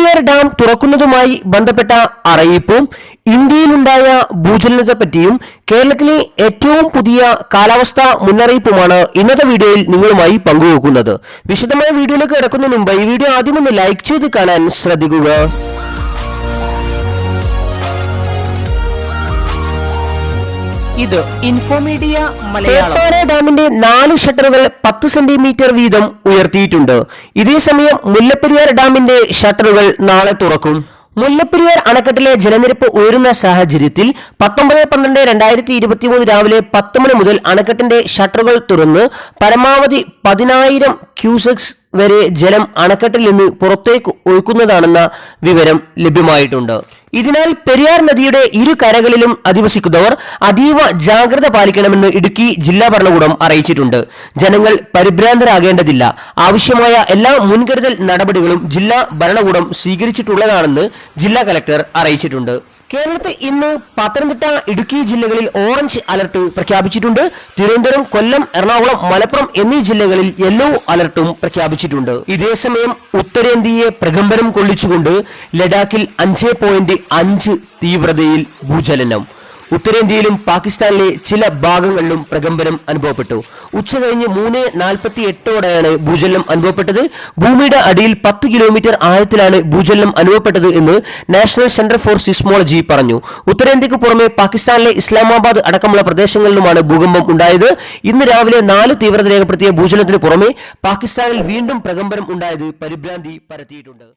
Mullaperiyar dam തുറക്കുന്നതുമായി ബന്ധപ്പെട്ട അറിയിപ്പും ഇന്ത്യയിലുണ്ടായ ഭൂചലനത്തെ പറ്റിയും കേരളത്തിലെ ഏറ്റവും പുതിയ കാലാവസ്ഥാ മുന്നറിയിപ്പുമാണ് ഇന്നത്തെ വീഡിയോയിൽ നിങ്ങളുമായി പങ്കുവെക്കുന്നത്. വിശദമായ വീഡിയോയിലേക്ക് കിടക്കുന്നതിന് മുമ്പ് ഈ വീഡിയോ ആദ്യം ഒന്ന് ലൈക്ക് ചെയ്ത് കാണാൻ ശ്രദ്ധിക്കുക. ഇത് ഇൻഫോമീഡിയ മലയാളം. ഡാമിന്റെ നാല് ഷട്ടറുകൾ പത്ത് സെന്റിമീറ്റർ വീതം ഉയർത്തിയിട്ടുണ്ട്. ഇതേസമയം മുല്ലപ്പെരിയാർ ഡാമിന്റെ ഷട്ടറുകൾ നാളെ തുറക്കും. മുല്ലപ്പെരിയാർ അണക്കെട്ടിലെ ജലനിരപ്പ് ഉയരുന്ന സാഹചര്യത്തിൽ പത്തൊമ്പത് പന്ത്രണ്ട് രണ്ടായിരത്തി ഇരുപത്തിമൂന്ന് രാവിലെ പത്ത് മണി മുതൽ അണക്കെട്ടിന്റെ ഷട്ടറുകൾ തുറന്ന് പരമാവധി പതിനായിരം ക്യൂസെക്സ് വരെ ജലം അണക്കെട്ടിൽ നിന്ന് പുറത്തേക്ക് ഒഴുക്കുന്നതാണെന്ന വിവരം ലഭ്യമായിട്ടുണ്ട്. ഇതിനാൽ പെരിയാർ നദിയുടെ ഇരു കരകളിലും അധിവസിക്കുന്നവർ അതീവ ജാഗ്രത പാലിക്കണമെന്ന് ഇടുക്കി ജില്ലാ ഭരണകൂടം അറിയിച്ചിട്ടുണ്ട്. ജനങ്ങൾ പരിഭ്രാന്തരാകേണ്ടതില്ല. ആവശ്യമായ എല്ലാ മുൻകരുതൽ നടപടികളും ജില്ലാ ഭരണകൂടം സ്വീകരിച്ചിട്ടുള്ളതാണെന്ന് ജില്ലാ കലക്ടർ അറിയിച്ചിട്ടുണ്ട്. കേരളത്തിൽ ഇന്ന് പത്തനംതിട്ട ഇടുക്കി ജില്ലകളിൽ ഓറഞ്ച് അലർട്ട് പ്രഖ്യാപിച്ചിട്ടുണ്ട്. തിരുവനന്തപുരം കൊല്ലം എറണാകുളം മലപ്പുറം എന്നീ ജില്ലകളിൽ യെല്ലോ അലർട്ടും പ്രഖ്യാപിച്ചിട്ടുണ്ട്. ഇതേസമയം ഉത്തരേന്ത്യയെ പ്രകമ്പനം കൊള്ളിച്ചുകൊണ്ട് ലഡാക്കിൽ അഞ്ച് പോയിന്റ് അഞ്ച് തീവ്രതയിൽ ഭൂചലനം. ഉത്തരേന്ത്യയിലും പാകിസ്ഥാനിലെ ചില ഭാഗങ്ങളിലും പ്രകമ്പനം അനുഭവപ്പെട്ടു. ഉച്ച കഴിഞ്ഞ് മൂന്ന് നാൽപ്പത്തി എട്ടോടെയാണ് ഭൂചലനം അനുഭവപ്പെട്ടത്. ഭൂമിയുടെ അടിയിൽ പത്ത് കിലോമീറ്റർ ആഴത്തിലാണ് ഭൂചലനം അനുഭവപ്പെട്ടത് എന്ന് നാഷണൽ സെന്റർ ഫോർ സിസ്മോളജി പറഞ്ഞു. ഉത്തരേന്ത്യക്ക് പുറമെ പാകിസ്ഥാനിലെ ഇസ്ലാമാബാദ് അടക്കമുള്ള പ്രദേശങ്ങളിലുമാണ് ഭൂകമ്പം ഉണ്ടായത്. ഇന്ന് രാവിലെ നാല് തീവ്രത രേഖപ്പെടുത്തിയ ഭൂചലനത്തിന് പുറമെ പാകിസ്ഥാനിൽ വീണ്ടും പ്രകമ്പനം ഉണ്ടായത് പരിഭ്രാന്തി പരത്തിയിട്ടുണ്ട്.